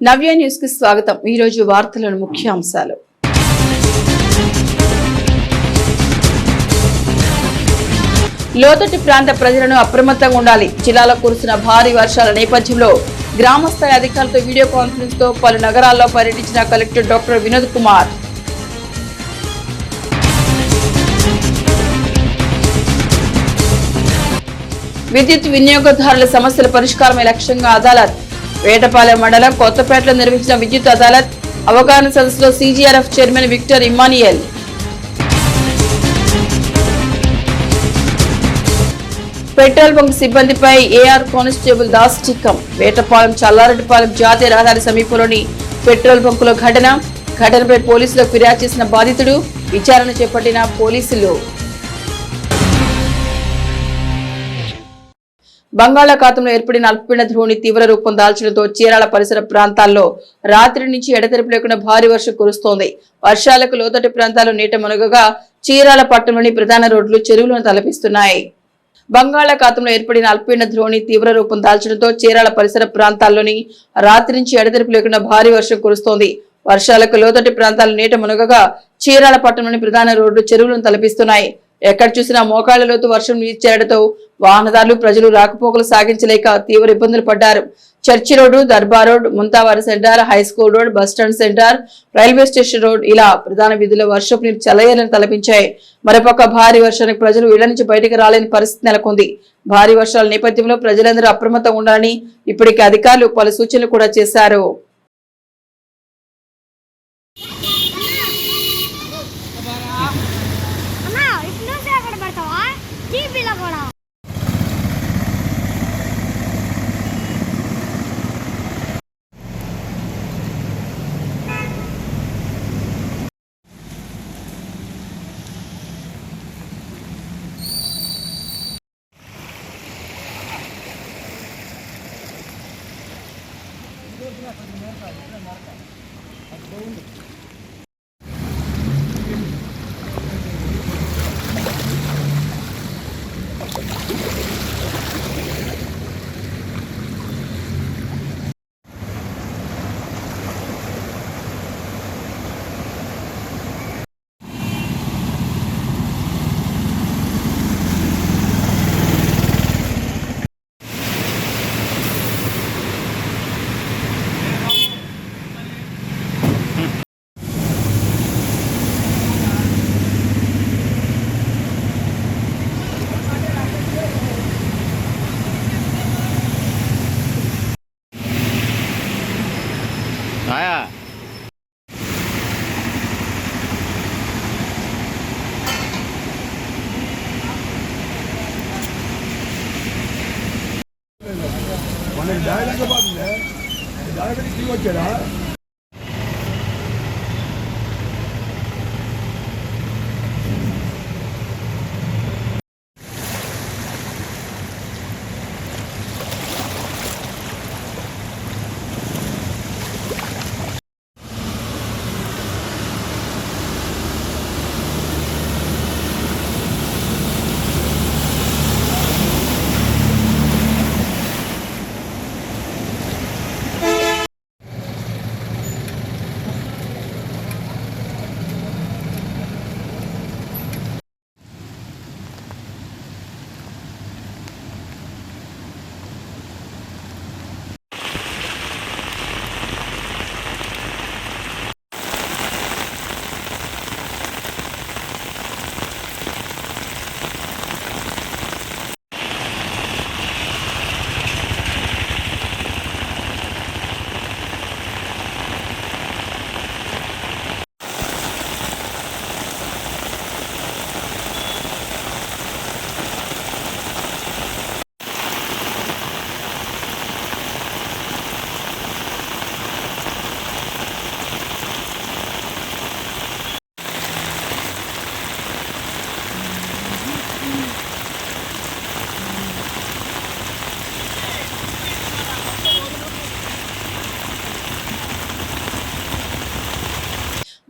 నవ్య న్యూస్కి స్వాగతం. ఈ రోజు వార్తలను ముఖ్యాంశాలు లోతట్టు ప్రాంత ప్రజలను అప్రమత్తంగా ఉండాలి. జిల్లాలో కురిసిన భారీ వర్షాల నేపథ్యంలో గ్రామస్థాయి అధికారులతో వీడియో కాన్ఫరెన్స్తో పలు నగరాల్లో పర్యటించిన కలెక్టర్ డాక్టర్ వినోద్ కుమార్. విద్యుత్ వినియోగదారుల సమస్యల పరిష్కారమే లక్ష్యంగా అదాలత్. వేటపాలెం మండలం కొత్తపేటలో నిర్వహించిన విద్యుత్ అదాలత్ అవగాహన సదస్సులో CGRF chairman Victor Emmanuel. Petrol bunk సిబ్బందిపై ఏఆర్ కానిస్టేబుల్ దాస్ చిక్కం. వేటపాలెం చల్లారెడ్డిపాలెం జాతీయ రహదారి సమీపంలోని పెట్రోల్ బంకులో ఘటన. ఘటనపై పోలీసులకు ఫిర్యాదు చేసిన బాధితుడు. విచారణ చేపట్టిన పోలీసులు. బంగాళాఖాతంలో ఏర్పడిన అల్పపీడన ధ్రువుని తీవ్ర రూపం దాల్చడంతో చీరాల పరిసర ప్రాంతాల్లో రాత్రి నుంచి ఎడతెరిపి లేకుండా భారీ వర్షం కురుస్తోంది. వర్షాలకు లోతటి ప్రాంతాల్లో నీట మునగగా చీరాల పట్టణంలోని ప్రధాన రోడ్లు చెరువులను తలపిస్తున్నాయి. బంగాళాఖాతంలో ఏర్పడిన అల్పీడన ధ్రోణి తీవ్ర రూపం దాల్చడంతో చీరాల పరిసర ప్రాంతాల్లోని రాత్రి నుంచి ఎడతెరిపి లేకుండా భారీ వర్షం కురుస్తోంది. వర్షాలకు లోతటి ప్రాంతాలు నీట మునగగా చీరాల పట్టణంలోని ప్రధాన రోడ్లు చెరువులను తలపిస్తున్నాయి. ఎక్కడ చూసినా మోకాళ్ళ లోతు వర్షం నీరు చేరడంతో వాహనదారులు ప్రజలు రాకపోకలు సాగించలేక తీవ్ర ఇబ్బందులు పడ్డారు. Church road Darbar road Muntavari centre high school road bus stand centre railway station road ఇలా ప్రధాన వీధుల్లో వర్షపు నీరు చలయలను తలపించాయి. మరోపక్క భారీ వర్షానికి ప్రజలు ఇళ్ళ నుంచి బయటకు రాలేని పరిస్థితి నెలకొంది. భారీ వర్షాల నేపథ్యంలో ప్రజలందరూ అప్రమత్తంగా ఉండాలని ఇప్పటికే అధికారులు పలు సూచనలు కూడా చేశారు అన్నా ఇటు నుంచి అక్కడ పెడతావా జీపీలో కూడా ఆయా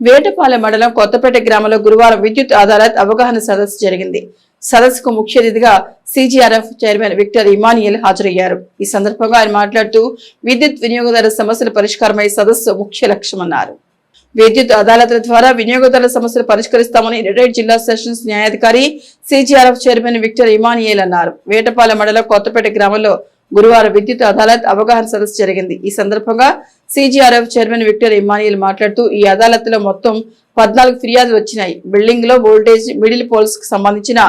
వేటపాలెం మండలం కొత్తపేట గ్రామంలో గురువారం విద్యుత్ అదాలత్ అవగాహన సదస్సు జరిగింది. సదస్సుకు ముఖ్య అతిథిగా సిజిఆర్ఎఫ్ చైర్మన్ విక్టర్ ఇమానియల్ హాజరయ్యారు. ఈ సందర్భంగా ఆయన మాట్లాడుతూ విద్యుత్ వినియోగదారుల సమస్యల పరిష్కారమై సదస్సు ముఖ్య లక్ష్యమన్నారు. విద్యుత్ అదాలత్ల ద్వారా వినియోగదారుల సమస్యలు పరిష్కరిస్తామని రిటైర్డ్ జిల్లా సెషన్స్ న్యాయాధికారి సిజిఆర్ఎఫ్ చైర్మన్ విక్టర్ ఇమానియేల్ అన్నారు. వేటపాలెం మండలం కొత్తపేట గ్రామంలో గురువారం విద్యుత్ అదాలత్ అవగాహన సదస్సు జరిగింది. ఈ సందర్భంగా సిజిఆర్ఎఫ్ చైర్మన్ విక్టర్ ఇమానియల్ మాట్లాడుతూ ఈ అదాలత్లో మొత్తం పద్నాలుగు ఫిర్యాదులు వచ్చినాయి. బిల్డింగ్లో వోల్టేజ్ మిడిల్ పోల్స్కు సంబంధించిన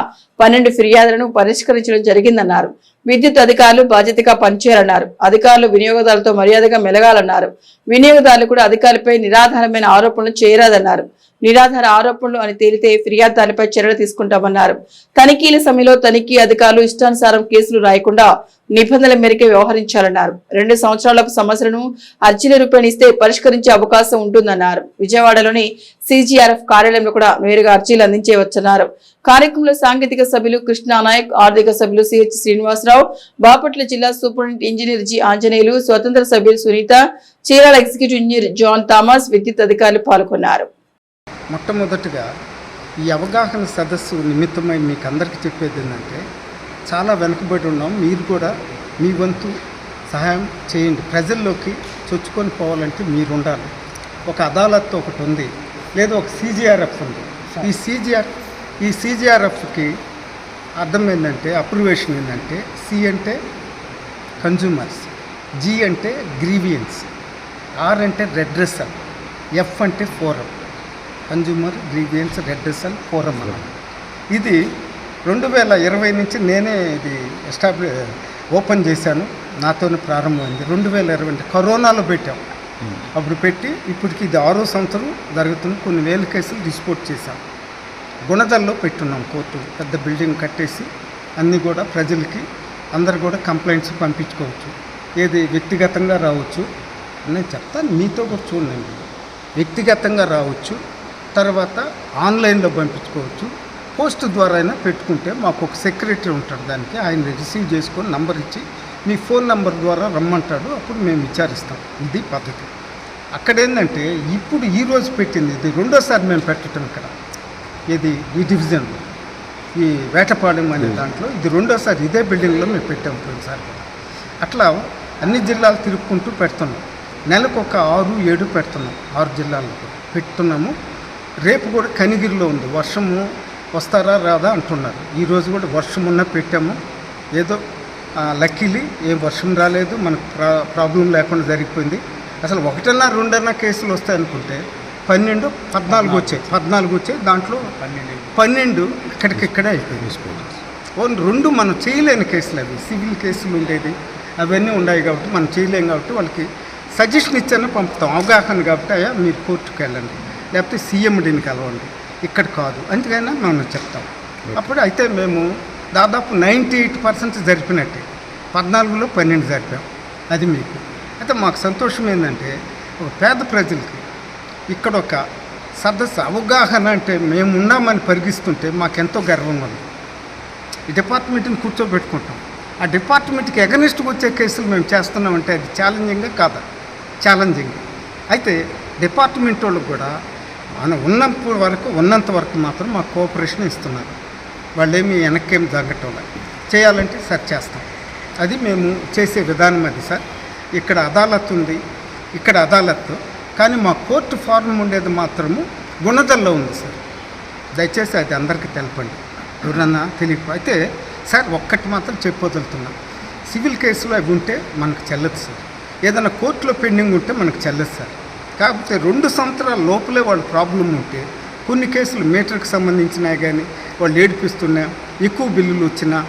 పన్నెండు ఫిర్యాదులను పరిష్కరించడం జరిగిందన్నారు. విద్యుత్ అధికారులు బాధ్యతగా పనిచేయాలన్నారు. అధికారులు వినియోగదారులతో మర్యాదగా మెలగాలన్నారు. వినియోగదారులు కూడా అధికారులపై నిరాధారమైన ఆరోపణలు చేయరాదన్నారు. నిరాధార ఆరోపణలు అని తేలితే ఫిర్యాదు దానిపై చర్యలు తీసుకుంటామన్నారు. తనిఖీల సమయంలో తనిఖీ అధికారులు ఇష్టానుసారం కేసులు రాయకుండా నిబంధనల మేరకే వ్యవహరించాలన్నారు. రెండు సంవత్సరాలకు సమస్యలను అర్జీల రూపాయలు ఇస్తే పరిష్కరించే అవకాశం ఉంటుందన్నారు. విజయవాడలోని సిజిఆర్ఎఫ్ కార్యాలయంలో కూడా నేరుగా అర్జీలు అందించేవచ్చన్నారు. కార్యక్రమంలో సాంకేతిక సభ్యులు కృష్ణా నాయక్ ఆర్థిక సభ్యులు సిహెచ్ శ్రీనివాసరావు బాపట్ల జిల్లా సూపరింటెండెంట్ ఇంజనీర్ జి ఆంజనేయులు స్వతంత్ర సభ్యులు Sunitha Chirala executive engineer John Thomas విద్యుత్ అధికారులు పాల్గొన్నారు. మొట్టమొదటిగా ఈ అవగాహన సదస్సు నిమిత్తమై మీకు అందరికీ చెప్పేది ఏంటంటే చాలా వెనుకబడి ఉన్నాం. మీరు కూడా మీ వంతు సహాయం చేయండి. ప్రజల్లోకి చొచ్చుకొని పోవాలంటే మీరు ఉండాలి ఒక అదాలత్ ఒకటి ఉంది. లేదా ఒక సీజీఆర్ఎఫ్ ఉంది. ఈ సీజీఆర్ ఈ సీజీఆర్ఎఫ్కి అర్థం ఏంటంటే అప్రూవేషన్ ఏంటంటే సి అంటే కన్జ్యూమర్స్ జీ అంటే గ్రీవియన్స్ ఆర్ అంటే రెడ్రెసల్ ఎఫ్ అంటే forum consumer grievance redressal forum అన్నమాట ఇది రెండు వేల ఇరవై నుంచి నేనే ఇది ఎస్టాబ్లి ఓపెన్ చేశాను. నాతోనే ప్రారంభమైంది. రెండు వేల ఇరవై అంటే కరోనాలో పెట్టాం. అప్పుడు పెట్టి ఇప్పటికి ఇది ఆరో సంవత్సరం జరుగుతుంది. కొన్ని వేల కేసులు డిస్పోర్ట్ చేశాం. గుణదల్లో పెట్టున్నాం కోర్టు. పెద్ద బిల్డింగ్ కట్టేసి అన్నీ కూడా ప్రజలకి అందరు కూడా కంప్లైంట్స్ పంపించుకోవచ్చు. ఏది వ్యక్తిగతంగా రావచ్చు. నేను చెప్తాను. మీతో కూడా చూడండి. వ్యక్తిగతంగా రావచ్చు. తర్వాత ఆన్లైన్లో పంపించుకోవచ్చు. పోస్ట్ ద్వారా అయినా పెట్టుకుంటే మాకు ఒక సెక్రటరీ ఉంటాడు దానికి. ఆయన రిసీవ్ చేసుకొని నంబర్ ఇచ్చి మీ ఫోన్ నంబర్ ద్వారా రమ్మంటాడు. అప్పుడు మేము విచారిస్తాం. ఇది పద్ధతి. అక్కడ ఏంటంటే ఇప్పుడు ఈ రోజు పెట్టింది ఇది రెండోసారి మేము పెట్టడం ఇక్కడ. ఇది ఈ డివిజన్లో ఈ వేటపాలెం అనే దాంట్లో ఇది రెండోసారి ఇదే బిల్డింగ్లో మేము పెట్టాం పోయినసారి. అట్లా అన్ని జిల్లాలు తిరుక్కుంటూ పెడుతున్నాం. నెలకు ఒక ఆరు ఏడు పెడుతున్నాం. ఆరు జిల్లాల్లో కూడా పెడుతున్నాము. రేపు కూడా కనిగిరిలో ఉంది. వర్షము వస్తారా రాదా అంటున్నారు. ఈరోజు కూడా వర్షం ఉన్న పెట్టాము. ఏదో లక్కీలీ ఏం వర్షం రాలేదు. మనకు ప్రా ప్రాబ్లం లేకుండా జరిగిపోయింది. అసలు ఒకటన్నా రెండన్నా కేసులు వస్తాయి అనుకుంటే పన్నెండు పద్నాలుగు వచ్చాయి. పద్నాలుగు వచ్చాయి. దాంట్లో పన్నెండు. ఇక్కడికిక్కడే అయిపోయింది ఓన్ రెండు మనం చేయలేని కేసులు అవి. సివిల్ కేసులు ఉండేది అవన్నీ ఉన్నాయి కాబట్టి మనం చేయలేం కాబట్టి వాళ్ళకి సజెషన్ ఇచ్చాను పంపుతాం. అవగాహన కాబట్టి అయ్యా మీరు కోర్టుకు వెళ్ళండి లేకపోతే సీఎండీని కలవండి. ఇక్కడ కాదు. అందుకైనా మనం చెప్తాం. అప్పుడు అయితే మేము దాదాపు నైంటీ ఎయిట్ పర్సెంట్ జరిపినట్టే. పద్నాలుగులో పన్నెండు జరిపాం. అది మీకు. అయితే మాకు సంతోషం ఏంటంటే ఒక పేద ప్రజలకి ఇక్కడ ఒక సదస్సు అవగాహన అంటే మేము ఉన్నామని పరిగిస్తుంటే మాకెంతో గర్వంగా ఉంది. ఈ డిపార్ట్మెంట్ని కూర్చోబెట్టుకుంటాం. ఆ డిపార్ట్మెంట్కి ఎగనిస్ట్కి వచ్చే కేసులు మేము చేస్తున్నామంటే అది ఛాలెంజింగ్గా కాదా? ఛాలెంజింగ్ అయితే డిపార్ట్మెంట్ వాళ్ళు కూడా అని ఉన్నప్పుడు వరకు ఉన్నంత వరకు మాత్రం మాకు కోఆపరేషన్ ఇస్తున్నారు. వాళ్ళేమి వెనక్కేం జరగటం చేయాలంటే సార్ చేస్తాం. అది మేము చేసే విధానం అది సార్. ఇక్కడ అదాలత్ ఉంది ఇక్కడ అదాలత్ కానీ మా కోర్టు ఫారం ఉండేది మాత్రము గుణదల్లో ఉంది సార్. దయచేసి అది అందరికీ తెలపండి. ఎవరన్నా తెలియక అయితే సార్ ఒక్కటి మాత్రం చెప్పొదులుతున్నా సివిల్ కేసులో అవి ఉంటే మనకు చెల్లదు సార్. ఏదైనా కోర్టులో పెండింగ్ ఉంటే మనకు చెల్లదు సార్. కాకపోతే రెండు సంవత్సరాల లోపలే వాళ్ళ ప్రాబ్లం ఉంటే కొన్ని కేసులు మీటర్కి సంబంధించినా కానీ వాళ్ళు ఏడిపిస్తున్నా ఎక్కువ బిల్లులు వచ్చినా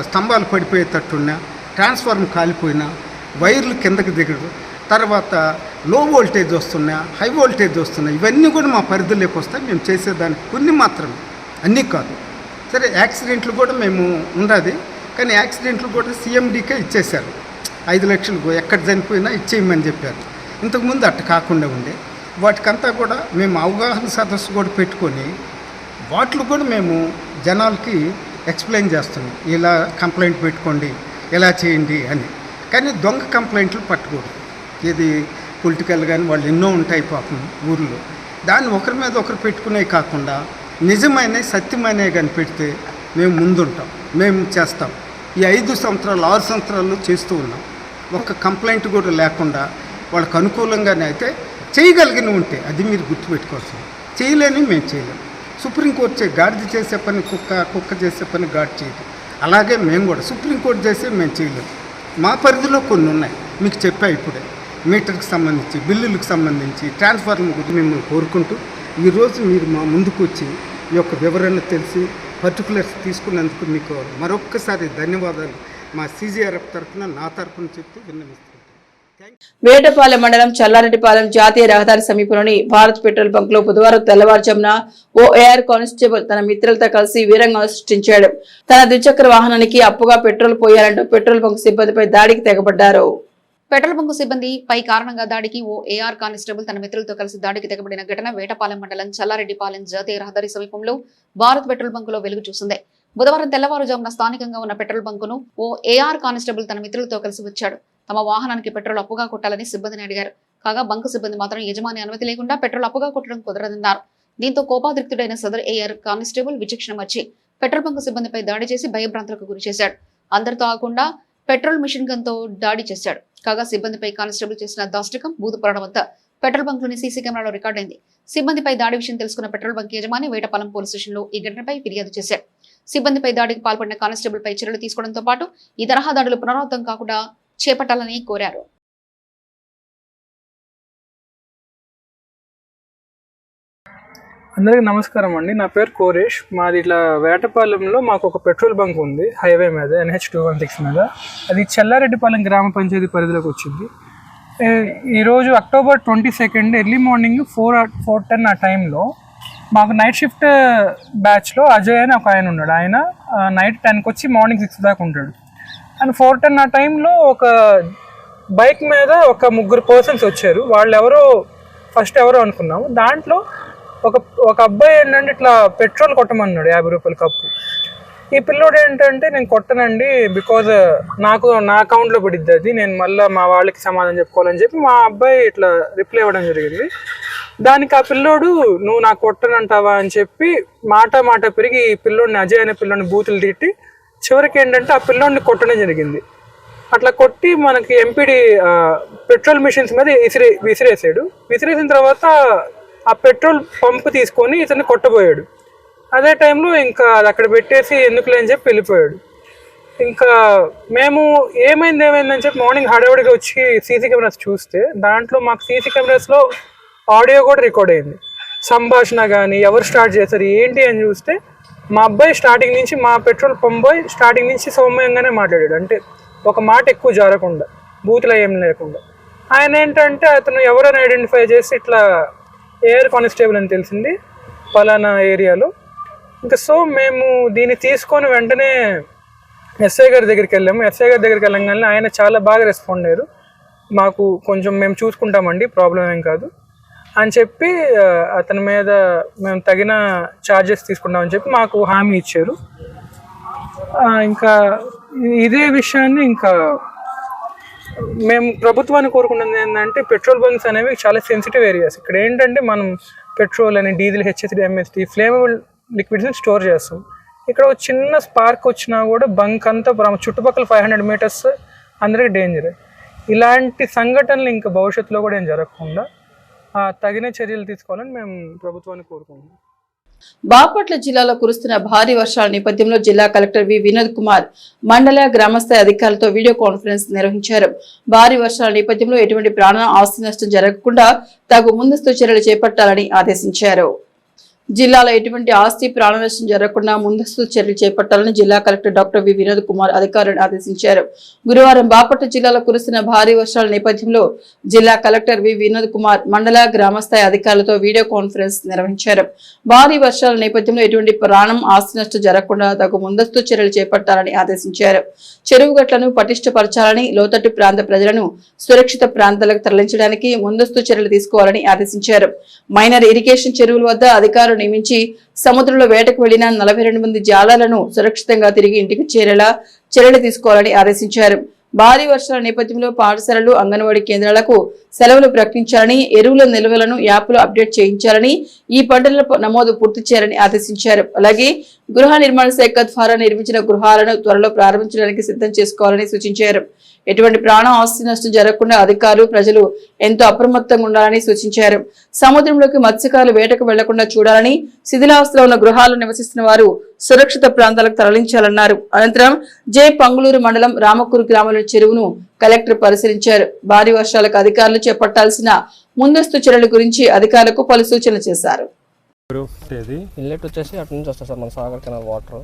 స్తంభాలు పడిపోయేటట్టున్నా ట్రాన్స్ఫార్మర్ కాలిపోయినా వైర్లు కిందకి దిగడు తర్వాత లో వోల్టేజ్ వస్తున్నా హై వోల్టేజ్ వస్తున్నా ఇవన్నీ కూడా మా పరిధిలోకి వస్తాయి. మేము చేసేదానికి కొన్ని మాత్రమే. అన్నీ కాదు. సరే యాక్సిడెంట్లు కూడా మేము ఉండదు. కానీ యాక్సిడెంట్లు కూడా సీఎండీకే ఇచ్చేశారు. ఐదు లక్షలు ఎక్కడ చనిపోయినా ఇచ్చేయమని చెప్పారు. ఇంతకుముందు అట్ట కాకుండా ఉండే. వాటికంతా కూడా మేము అవగాహన సదస్సు కూడా పెట్టుకొని వాటిలో కూడా మేము జనాలకి ఎక్స్ప్లెయిన్ చేస్తున్నాం. ఇలా కంప్లైంట్ పెట్టుకోండి ఇలా చేయండి అని. కానీ దొంగ కంప్లైంట్లు పట్టుకోరు ఇది పొలిటికల్ కానీ వాళ్ళు ఎన్నో ఉంటాయి పాపం ఊర్లో. దాన్ని ఒకరి మీద ఒకరు పెట్టుకునే కాకుండా నిజమైన సత్యమైనవి కానీ పెడితే మేము ముందుంటాం. మేము చేస్తాం. ఈ ఐదు సంవత్సరాలు ఆరు సంవత్సరాలు చేస్తూ ఉన్నాం. ఒక్క కంప్లైంట్ కూడా లేకుండా వాళ్ళకు అనుకూలంగానే అయితే చేయగలిగిన ఉంటే అది మీరు గుర్తుపెట్టుకోవాల్సింది. చేయలేని మేము చేయలేము సుప్రీంకోర్టు చే గాడిద చేసే పని కుక్క కుక్క చేసే పని గాడి చేయదు. అలాగే మేము కూడా సుప్రీంకోర్టు చేసే మేము చేయలేము మా పరిధిలో కొన్ని ఉన్నాయి. మీకు చెప్పా ఇప్పుడే. మీటర్కి సంబంధించి బిల్లులకు సంబంధించి ట్రాన్స్ఫార్మర్ గురించి మిమ్మల్ని కోరుకుంటూ ఈరోజు మీరు మా ముందుకు వచ్చి ఈ యొక్క వివరణ తెలిసి పర్టికులర్స్ తీసుకున్నందుకు మీకు మరొక్కసారి ధన్యవాదాలు. మా సీజీఆర్ఎఫ్ తరఫున నా తరఫున చెప్తూ విన్నవిస్తున్నాను వేటపాలెం మండలం చల్లారెడ్డిపాలెం జాతీయ రహదారి సమీపంలోని భారత్ పెట్రోల్ బంక్లో బుధవారం తెల్లవారుజామున ఓ ఏఆర్ కానిస్టేబుల్ తన మిత్రులతో కలిసి వీరంగం సృష్టించాడు తన ద్విచక్ర వాహనానికి అప్పుగా పెట్రోల్ పోయాలంటూ పెట్రోల్ బంక్ సిబ్బందిపై దాడికి తెగబడ్డారు. పెట్రోల్ బంకు సిబ్బంది పై కారణంగా దాడికి ఓ ఏఆర్ కానిస్టేబుల్ తన మిత్రులతో కలిసి దాడికి తెగబడిన ఘటన వేటపాలెం మండలం చల్లారెడ్డిపాలెం జాతీయ రహదారి సమీపంలో భారత్ పెట్రోల్ బంకులో వెలుగు చూసింది. బుధవారం తెల్లవారుజామున స్థానికంగా ఉన్న పెట్రోల్ బంకును ఓ ఏఆర్ కానిస్టేబుల్ తన మిత్రులతో కలిసి వచ్చాడు. తమ వాహనానికి పెట్రోల్ అప్పుగా కొట్టాలని సిబ్బందిని అడిగారు. కాగా బంకు సిబ్బంది మాత్రం యజమాని అనుమతి లేకుండా పెట్రోల్ అప్పుగా కొట్టడం కుదరదన్నారు. దీంతో కోపాదృక్తుడైన సదర్ ఏఆర్ కానిస్టేబుల్ విచక్షణ వచ్చి పెట్రోల్ బంకు సిబ్బందిపై దాడి చేసి భయభ్రాంతులకు గురి చేశాడు. అందరితో ఆగకుండా పెట్రోల్ మిషన్ గన్తో దాడి చేశాడు. కాగా సిబ్బందిపై కానిస్టేబుల్ చేసిన దాష్టికం బూదుపడడం వద్ద పెట్రోల్ బంక్లోని సీసీ కెమెరాలో రికార్డైంది. సిబ్బందిపై దాడి విషయం తెలుసుకున్న పెట్రోల్ బంక్ యజమాని వేటపాలెం పోలీస్ స్టేషన్లో ఈ ఘటనపై ఫిర్యాదు చేశారు సిబ్బందిపై దాడికి పాల్పడిన కానిస్టేబుల్ పై చర్యలు తీసుకోవడంతో పాటు ఈ తరహా దాడులు పునరావృతం కాకుండా చేపట్టాలని కోరారు. అందరికీ నమస్కారం అండి. నా పేరు కోరేష్. మాది ఇట్లా వేటపాలెంలో మాకు ఒక పెట్రోల్ బంక్ ఉంది హైవే మీద ఎన్హెచ్ టూ వన్ సిక్స్ మీద. అది చెల్లారెడ్డిపాలెం గ్రామ పంచాయతీ పరిధిలోకి వచ్చింది. ఈరోజు October twenty second early morning four four ten ఆ టైంలో మాకు నైట్ షిఫ్ట్ బ్యాచ్లో అజయ్ అని ఒక ఆయన ఉన్నాడు. ఆయన నైట్ టెన్కి వచ్చి మార్నింగ్ సిక్స్ దాకా ఉంటాడు. అండ్ ఫోర్ టెన్ ఆ టైంలో ఒక బైక్ మీద ఒక ముగ్గురు పర్సన్స్ వచ్చారు. వాళ్ళు ఎవరో ఫస్ట్ ఎవరో అనుకున్నాము. దాంట్లో ఒక ఒక అబ్బాయి ఏంటంటే ఇట్లా పెట్రోల్ కొట్టమన్నాడు యాభై రూపాయల కప్పు. ఈ పిల్లోడు ఏంటంటే నేను కొట్టనండి బికాజ్ నాకు నా అకౌంట్లో పడిద్ది అది. నేను మళ్ళీ మా వాళ్ళకి సమాధానం చెప్పుకోవాలని చెప్పి మా అబ్బాయి ఇట్లా రిప్లై ఇవ్వడం జరిగింది. దానికి ఆ పిల్లోడు నువ్వు నాకు కొట్టనంటావా? అని చెప్పి మాట మాట పెరిగి ఈ పిల్లోడిని అజయ్ అనే పిల్లోడిని బూతులు తిట్టి చివరికి ఏంటంటే ఆ పిల్లోడిని కొట్టడం జరిగింది. అట్లా కొట్టి మనకి ఎంపీడీ పెట్రోల్ మిషన్స్ మీద విసిరే విసిరేసాడు. విసిరేసిన తర్వాత ఆ పెట్రోల్ పంప్ తీసుకొని ఇతన్ని కొట్టబోయాడు. అదే టైంలో ఇంకా అది అక్కడ పెట్టేసి ఎందుకులే అని చెప్పి వెళ్ళిపోయాడు. ఇంకా మేము ఏమైంది ఏమైందని చెప్పి మార్నింగ్ హడావుడిగా వచ్చి సీసీ కెమెరాస్ చూస్తే దాంట్లో మాకు సీసీ కెమెరాస్లో ఆడియో కూడా రికార్డ్ అయింది. సంభాషణ కానీ ఎవరు స్టార్ట్ చేస్తారు ఏంటి అని చూస్తే మా అబ్బాయి స్టార్టింగ్ నుంచి మా పెట్రోల్ పంబాయ్ స్టార్టింగ్ నుంచి సౌమ్యంగానే మాట్లాడాడు. అంటే ఒక మాట ఎక్కువ జరగకుండా బూతులు ఏం లేకుండా. ఆయన ఏంటంటే అతను ఎవరైనా ఐడెంటిఫై చేసి ఇట్లా ఎయిర్ కానిస్టేబుల్ అని తెలిసింది పలానా ఏరియాలో. ఇంకా సో మేము దీన్ని తీసుకొని వెంటనే ఎస్ఐ గారి దగ్గరికి వెళ్ళాము. ఎస్ఐ గారి దగ్గరికి వెళ్ళంగానే ఆయన చాలా బాగా రెస్పాండ్ అయ్యారు. మాకు కొంచెం మేము చూసుకుంటామండి ప్రాబ్లం ఏం కాదు. అని చెప్పి అతని మీద మేము తగిన ఛార్జెస్ తీసుకుంటామని చెప్పి మాకు హామీ ఇచ్చారు. ఇంకా ఇదే విషయాన్ని ఇంకా మేము ప్రభుత్వాన్ని కోరుకున్నది ఏంటంటే పెట్రోల్ బంక్స్ అనేవి చాలా సెన్సిటివ్ ఏరియాస్ ఇక్కడ ఏంటంటే మనం పెట్రోల్ అని డీజిల్ హెచ్ఎస్డి ఎంఎస్డి ఫ్లేమబుల్ లిక్విడ్స్ని స్టోర్ చేస్తాం. ఇక్కడ ఒక చిన్న స్పార్క్ వచ్చినా కూడా బంక్ అంతా చుట్టుపక్కల ఫైవ్ హండ్రెడ్ మీటర్స్ అందరికీ డేంజర్ ఇలాంటి సంఘటనలు ఇంకా భవిష్యత్తులో కూడా ఏం జరగకుండా తగిన చర్యలు తీసుకోవాలని మేము ప్రభుత్వాన్ని కోరుకుంటున్నాం. బాపట్ల జిల్లాలో కురుస్తున్న భారీ వర్షాల నేపథ్యంలో జిల్లా కలెక్టర్ వి వినోద్ కుమార్ మండల గ్రామస్థాయి అధికారులతో వీడియో కాన్ఫరెన్స్ నిర్వహించారు. భారీ వర్షాల నేపథ్యంలో ఎటువంటి ప్రాణ ఆస్తి నష్టం జరగకుండా తగు ముందస్తు చర్యలు చేపట్టాలని ఆదేశించారు. జిల్లాలో ఎటువంటి ఆస్తి ప్రాణనష్టం జరగకుండా ముందస్తు చర్యలు చేపట్టాలని జిల్లా collector doctor V Vinod Kumar అధికారులను ఆదేశించారు. గురువారం బాపట్ల జిల్లాలో కురుస్తున్న భారీ వర్షాల నేపథ్యంలో జిల్లా కలెక్టర్ వి వినోద్ కుమార్ మండల గ్రామస్థాయి అధికారులతో వీడియో కాన్ఫరెన్స్ నిర్వహించారు. భారీ వర్షాల నేపథ్యంలో ఎటువంటి ప్రాణం ఆస్తి నష్టం జరగకుండా తగు ముందస్తు చర్యలు చేపట్టాలని ఆదేశించారు. చెరువు గట్లను పటిష్టపరచాలని లోతట్టు ప్రాంత ప్రజలను సురక్షిత ప్రాంతాలకు తరలించడానికి ముందస్తు చర్యలు తీసుకోవాలని ఆదేశించారు. మైనర్ ఇరిగేషన్ చెరువుల వద్ద అధికారులు నియమించి సముద్రంలో వేటకు వెళ్ళిన నలభై రెండు మంది జాలాలను సురక్షితంగా తిరిగి ఇంటికి చేరేలా చర్యలు తీసుకోవాలని ఆదేశించారు. భారీ వర్షాల నేపథ్యంలో పాఠశాలలు అంగన్వాడీ కేంద్రాలకు సెలవులు ప్రకటించాలని ఎరువుల నిల్వలను యాప్లో అప్డేట్ చేయించాలని ఈ పంటల నమోదు పూర్తి చేయాలని ఆదేశించారు. అలాగే గృహ నిర్మాణ శాఖ ద్వారా నిర్మించిన గృహాలను త్వరలో ప్రారంభించడానికి సిద్ధం చేసుకోవాలని సూచించారు. ఎటువంటి ప్రాణ ఆస్తి నష్టం జరగకుండా అధికారులు ప్రజలు ఎంతో అప్రమత్తంగా ఉండాలని సూచించారు. సముద్రంలోకి మత్స్యకారులు వేటకు వెళ్ళకుండా చూడాలని శిథిలావస్థలో ఉన్న గృహాల్లో నివసిస్తున్న వారు సురక్షిత ప్రాంతాలకు తరలించాలన్నారు. అనంతరం జే. పంగులూరు మండలం రామకూరు గ్రామంలో చెరువును కలెక్టర్ పరిశీలించారు. భారీ వర్షాలకు అధికారులు చేపట్టాల్సిన ముందస్తు చర్యల గురించి అధికారులకు పలు సూచనలు చేశారు. తేదీ? ఇన్లెట్ వచ్చేసి అటు నుంచి వస్తుంది సార్ మన సాగర్ కెనాల్ వాటర్.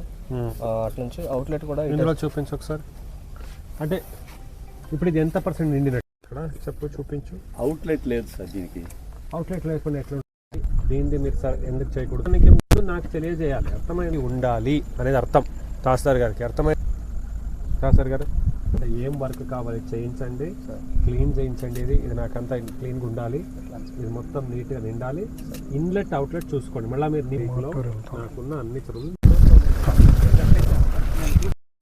అటు నుంచి అవుట్లెట్ కూడా చూపించు ఒకసారి. అంటే ఇప్పుడు ఇది ఎంత పర్సెంట్ నిండినట్టు? ఇక్కడ చెప్పు చూపించు. అవుట్లెట్ లేదు సార్ దీనికి. అవుట్లెట్ లేకుండా ఎట్లా ఉంటుంది? దీన్ని మీరు సార్ ఎందుకు చేయకూడదు? దానికి ముందు నాకు తెలియజేయాలి. అర్థమైంది? ఉండాలి అనేది అర్థం. తహసీల్దార్ గారికి అర్థమైంది? తహసీల్దార్ గారు? ఏం వర్క్ కావాలి? చేయించండి. క్లీన్ చేయించండి ఇది. ఇది నాకంతా క్లీన్గా ఉండాలి. ఇది మొత్తం నీట్గా నిండాలి. ఇన్లెట్ అవుట్లెట్ చూసుకోండి. మళ్ళీ మీరు నీటిలో నాకున్న అన్ని చెరువులు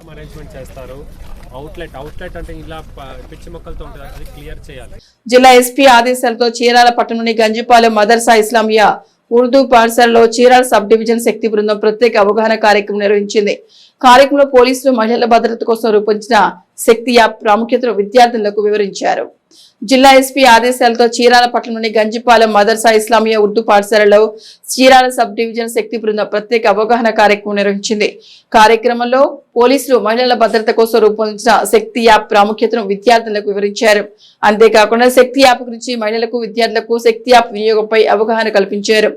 అరేంజ్మెంట్ చేస్తారు. అవుట్లెట్ అవుట్లెట్ అంటే ఇలా పిచ్చి మొక్కలతో ఉంటుంది. అది క్లియర్ చేయాలి. జిల్లా ఎస్పీ ఆదేశాలతో చీరాల పట్టణంలోని గంజిపాలెం మదర్సా ఇస్లామియా ఉర్దూ పాఠశాలలో చీరాల సబ్ డివిజన్ శక్తి బృందం ప్రత్యేక అవగాహన కార్యక్రమం నిర్వహించింది. కార్యక్రమంలో పోలీసులు మహిళల భద్రత కోసం రూపొందించిన శక్తి యాప్ ప్రాముఖ్యతను విద్యార్థులకు వివరించారు. జిల్లా ఎస్పీ ఆదేశాలతో చీరాల పట్టణంలోని గంజిపాలెం మదర్సా ఇస్లామియా ఉర్దూ పాఠశాలలో చీరాల సబ్ డివిజన్ శక్తి బృందం ప్రత్యేక అవగాహన కార్యక్రమం నిర్వహించింది. కార్యక్రమంలో పోలీసులు మహిళల భద్రత కోసం రూపొందించిన శక్తి యాప్ ప్రాముఖ్యతను విద్యార్థులకు వివరించారు. అంతేకాకుండా శక్తి యాప్ గురించి మహిళలకు విద్యార్థులకు శక్తి యాప్ వినియోగంపై అవగాహన కల్పించారు.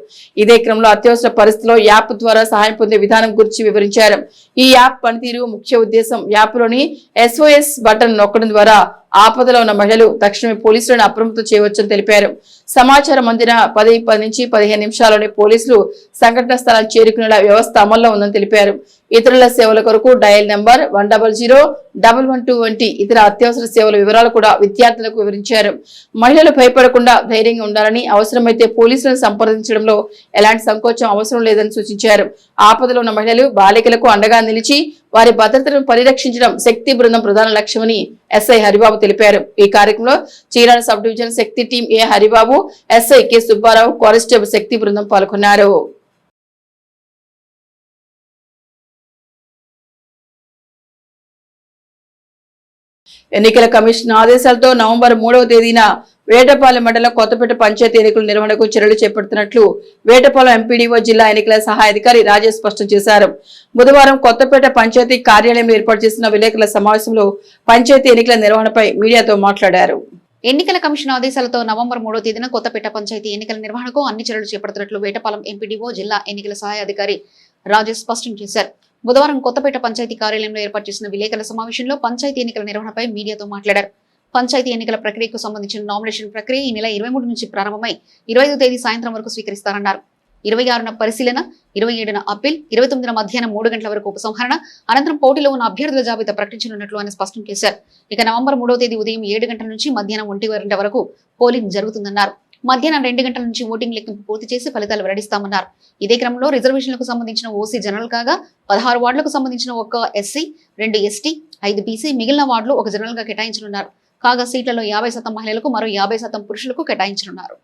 ఇదే క్రమంలో అత్యవసర పరిస్థితుల్లో యాప్ ద్వారా సహాయం పొందే విధానం గురించి వివరించారు. ఈ యాప్ పనితీరు ముఖ్య ఉద్దేశం యాప్లోని ఎస్ఓఎస్ బటన్ నొక్కడం ద్వారా ఆపదలో ఉన్న మహిళలు తక్షణమే పోలీసులను అప్రమత్తం చేయవచ్చని తెలిపారు. సమాచారం అందిన పది పది నుంచి పదిహేను నిమిషాల్లోనే పోలీసులు సంఘటన స్థలానికి చేరుకునేలా వ్యవస్థ అమల్లో ఉందని తెలిపారు. ఇతరుల సేవల కొరకు dial number one double zero double one two వంటి ఇతర అత్యవసర సేవల వివరాలు కూడా విద్యార్థులకు వివరించారు. మహిళలు భయపడకుండా ధైర్యంగా ఉండాలని అవసరమైతే పోలీసులను సంప్రదించడంలో ఎలాంటి సంకోచం అవసరం లేదని సూచించారు. ఆపదలో ఉన్న మహిళలు బాలికలకు అండగా నిలిచి వారి భద్రతను పరిరక్షించడం శక్తి బృందం ప్రధాన లక్ష్యమని ఎస్ఐ హరిబాబు తెలిపారు. ఈ కార్యక్రమంలో Chirala sub division Shakti team A Haribabu SI K Subbarao constable Shakti బృందం పాల్గొన్నారు. ఎన్నికల కమిషన్ ఆదేశాలతో నవంబర్ మూడవ తేదీన వేటపాలెం మండలం కొత్తపేట పంచాయతీ ఎన్నికల నిర్వహణకు చర్యలు చేపడుతున్నట్లు వేటపాలెం ఎంపీడీఓ జిల్లా ఎన్నికల సహాయ అధికారి రాజేష్ స్పష్టం చేశారు. బుధవారం కొత్తపేట పంచాయతీ కార్యాలయంలో ఏర్పాటు చేసిన విలేకరుల సమావేశంలో పంచాయతీ ఎన్నికల నిర్వహణపై మీడియాతో మాట్లాడారు. ఎన్నికల కమిషన్ ఆదేశాలతో నవంబర్ మూడో తేదీన కొత్తపేట పంచాయతీ ఎన్నికల నిర్వహణకు అన్ని చర్యలు చేపడుతున్నట్లు వేటపాలెం ఎంపీడీఓ జిల్లా ఎన్నికల సహాయ అధికారి రాజేష్ స్పష్టం చేశారు. బుధవారం కొత్తపేట పంచాయతీ కార్యాలయంలో ఏర్పాటు చేసిన విలేకరుల సమావేశంలో పంచాయతీ ఎన్నికల నిర్వహణపై మీడియాతో మాట్లాడారు. పంచాయతీ ఎన్నికల ప్రక్రియకు సంబంధించిన నామినేషన్ ప్రక్రియ ఈ నెల ఇరవై మూడు నుంచి ప్రారంభమై ఇరవై తేదీ సాయంత్రం వరకు స్వీకరిస్తారన్నారు. ఇరవై ఆరున పరిశీలన ఇరవై ఏడున అప్పీల్ ఇరవై తొమ్మిదిన మధ్యాహ్నం మూడు గంటల వరకు ఉపసంహరణ అనంతరం పోటీలో ఉన్న అభ్యర్థుల జాబితా ప్రకటించనున్నట్లు ఆయన స్పష్టం చేశారు. ఇక నవంబర్ మూడో తేదీ ఉదయం ఏడు గంటల నుంచి మధ్యాహ్నం ఒంటి గంట వరకు పోలింగ్ జరుగుతుందన్నారు. మధ్యాహ్నం రెండు గంటల నుంచి ఓటింగ్ లెక్కింపు పూర్తి చేసి ఫలితాలు వెల్లడిస్తామన్నారు. ఇదే క్రమంలో రిజర్వేషన్లకు సంబంధించిన ఓసీ జనరల్ కాగా పదహారు వార్డులకు సంబంధించిన ఒక ఎస్సీ రెండు ఎస్టీ ఐదు బీసీ మిగిలిన వార్డులు ఒక జనరల్గా కేటాయించనున్నారు. కాగా సీట్లలో యాభై శాతం మహిళలకు మరో యాభై శాతం పురుషులకు కేటాయించనున్నారు.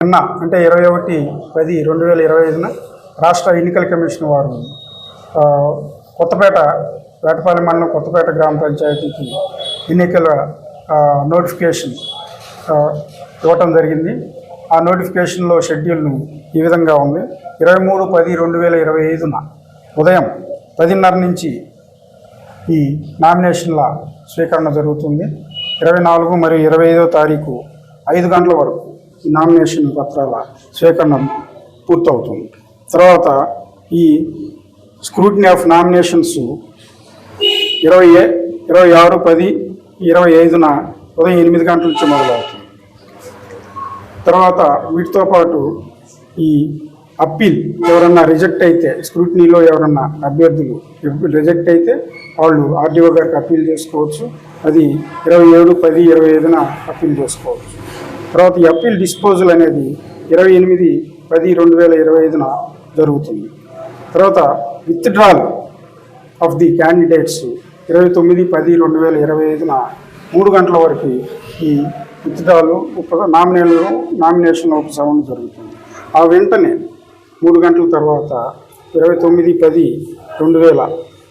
నిన్న అంటే ఇరవై ఒకటి పది రెండు వేల ఇరవై ఐదున రాష్ట్ర ఎన్నికల కమిషన్ వారు కొత్తపేట వేటపాలెం మండలం కొత్తపేట గ్రామ పంచాయతీకి ఎన్నికల నోటిఫికేషన్ ఇవ్వటం జరిగింది. ఆ నోటిఫికేషన్లో షెడ్యూల్ను ఈ విధంగా ఉంది. ఇరవై మూడు పది రెండు వేల ఇరవై ఐదున ఉదయం పదిన్నర నుంచి ఈ నామినేషన్ల స్వీకరణ జరుగుతుంది. ఇరవై నాలుగు మరియు ఇరవై ఐదో తారీఖు ఐదు గంటల వరకు ఈ నామినేషన్ పత్రాల స్వీకరణ పూర్తవుతుంది. తర్వాత ఈ స్క్రూటినీ ఆఫ్ నామినేషన్స్ ఇరవై ఏ ఇరవై ఆరు పది ఇరవై ఐదున ఉదయం ఎనిమిది గంటల నుంచి మొదలవుతుంది. తర్వాత వీటితో పాటు ఈ అప్పీల్ ఎవరన్నా రిజెక్ట్ అయితే స్క్రూటినీలో ఎవరన్నా అభ్యర్థులు రిజెక్ట్ అయితే వాళ్ళు ఆర్డీఓ గారికి అప్పీల్ చేసుకోవచ్చు. అది ఇరవై ఏడు పది ఇరవై ఐదున అప్పీల్ చేసుకోవచ్చు. తర్వాత ఈ అప్పీల్ డిస్పోజల్ అనేది ఇరవై ఎనిమిది పది రెండు వేల ఇరవై ఐదున జరుగుతుంది. తర్వాత విత్డ్రాల్ ఆఫ్ ది క్యాండిడేట్స్ ఇరవై తొమ్మిది పది రెండు వేల ఇరవై ఐదున మూడు గంటల వరకు ఈ విత్డ్రాలు ఉప నామినేలు నామినేషన్ ఉపశమనం జరుగుతుంది. ఆ వెంటనే మూడు గంటల తర్వాత ఇరవై తొమ్మిది పది రెండు వేల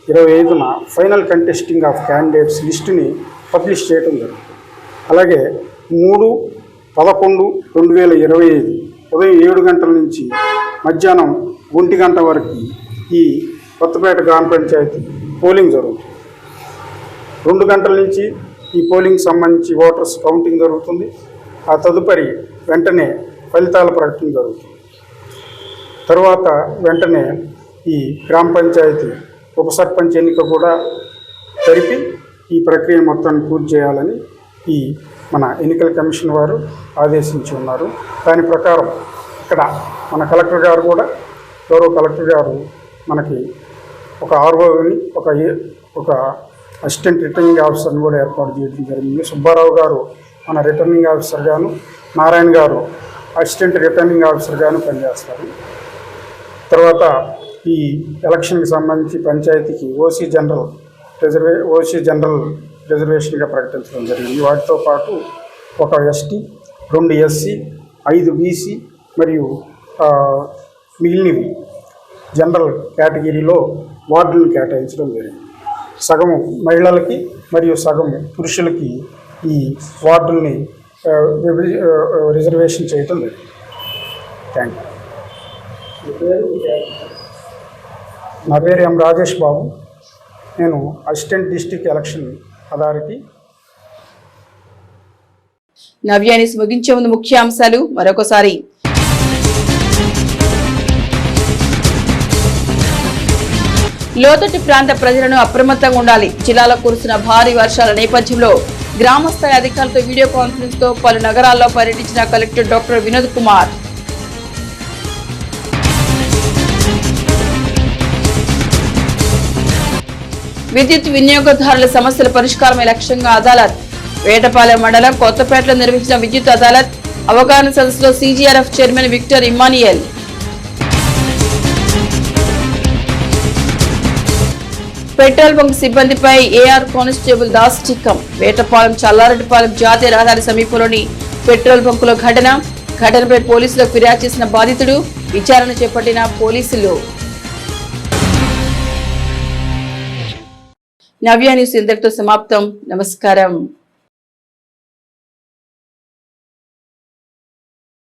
ఇరవై ఐదున ఫైనల్ కంటెస్టింగ్ ఆఫ్ క్యాండిడేట్స్ లిస్టుని పబ్లిష్ చేయడం జరుగుతుంది. అలాగే మూడు పదకొండు రెండు వేల ఇరవై ఐదు ఉదయం ఏడు గంటల నుంచి మధ్యాహ్నం ఒంటి గంట వరకు ఈ కొత్తపేట గ్రామ పంచాయతీ పోలింగ్ జరుగుతుంది. రెండు గంటల నుంచి ఈ పోలింగ్ సంబంధించి ఓటర్స్ కౌంటింగ్ జరుగుతుంది. ఆ తదుపరి వెంటనే ఫలితాల ప్రకటన జరుగుతుంది. తర్వాత వెంటనే ఈ గ్రామ పంచాయతీ ఉప సర్పంచ్ ఎన్నిక కూడా జరిపి ఈ ప్రక్రియ మొత్తాన్ని పూర్తి చేయాలని ఈ మన ఎన్నికల కమిషన్ వారు ఆదేశించి ఉన్నారు. దాని ప్రకారం ఇక్కడ మన కలెక్టర్ గారు కూడా గౌరవ కలెక్టర్ గారు మనకి ఒక ఆర్ఓని ఒక ఏ- ఒక అసిస్టెంట్ రిటర్నింగ్ ఆఫీసర్ని కూడా ఏర్పాటు చేయడం జరిగింది. సుబ్బారావు గారు మన రిటర్నింగ్ ఆఫీసర్ గాను నారాయణ గారు అసిస్టెంట్ రిటర్నింగ్ ఆఫీసర్ గాను పనిచేస్తారు. తర్వాత ఈ ఎలక్షన్కి సంబంధించి పంచాయతీకి ఓసీ జనరల్ రిజర్వే ఓసీ జనరల్ రిజర్వేషన్గా ప్రకటించడం జరిగింది. వాటితో పాటు ఒక ఎస్టీ రెండు ఎస్సీ ఐదు బీసీ మరియు మిగిలినవి జనరల్ కేటగిరీలో వార్డులను కేటాయించడం జరిగింది. సగం మహిళలకి మరియు సగం పురుషులకి ఈ వార్డుల్ని రిజర్వేషన్ చేయటం జరిగింది థ్యాంక్ యూ. నా పేరు ఎం రాజేష్ బాబు. నేను అసిస్టెంట్ డిస్టిక్ ఎలక్షన్ అథారిటీ. నవ్యాన్ని ముగించే ముందు ముఖ్యాంశాలు మరొకసారి. లోతట్టు ప్రాంత ప్రజలను అప్రమత్తంగా ఉండాలి. జిల్లాలో కురుస్తున్న భారీ వర్షాల నేపథ్యంలో గ్రామస్థాయి అధికారులతో వీడియో కాన్ఫరెన్స్తో పలు నగరాల్లో పర్యటించిన కలెక్టర్ డాక్టర్ వినోద్ కుమార్. విద్యుత్ వినియోగదారుల సమస్యల పరిష్కారమే లక్ష్యంగా అదాలత్. వేటపాలెం మండలం కొత్తపేటలో నిర్వహించిన విద్యుత్ అదాలత్ అవగాహన సదస్సులో CGRF chairman Victor Emmanuel petrol bunk సిబ్బందిపై ఏఆర్ కానిస్టేబుల్ దాస్ చిక్కం. వేటపాలెం చల్లారెడ్డిపాలెం జాతీయ రహదారి సమీపంలోని పెట్రోల్ బంకులో ఘటన. ఘటనపై పోలీసులకు ఫిర్యాదు చేసిన బాధితుడు విచారణ చేపట్టిన పోలీసులు. నవ్య న్యూస్ ఇంతటితో సమాప్తం. నమస్కారం.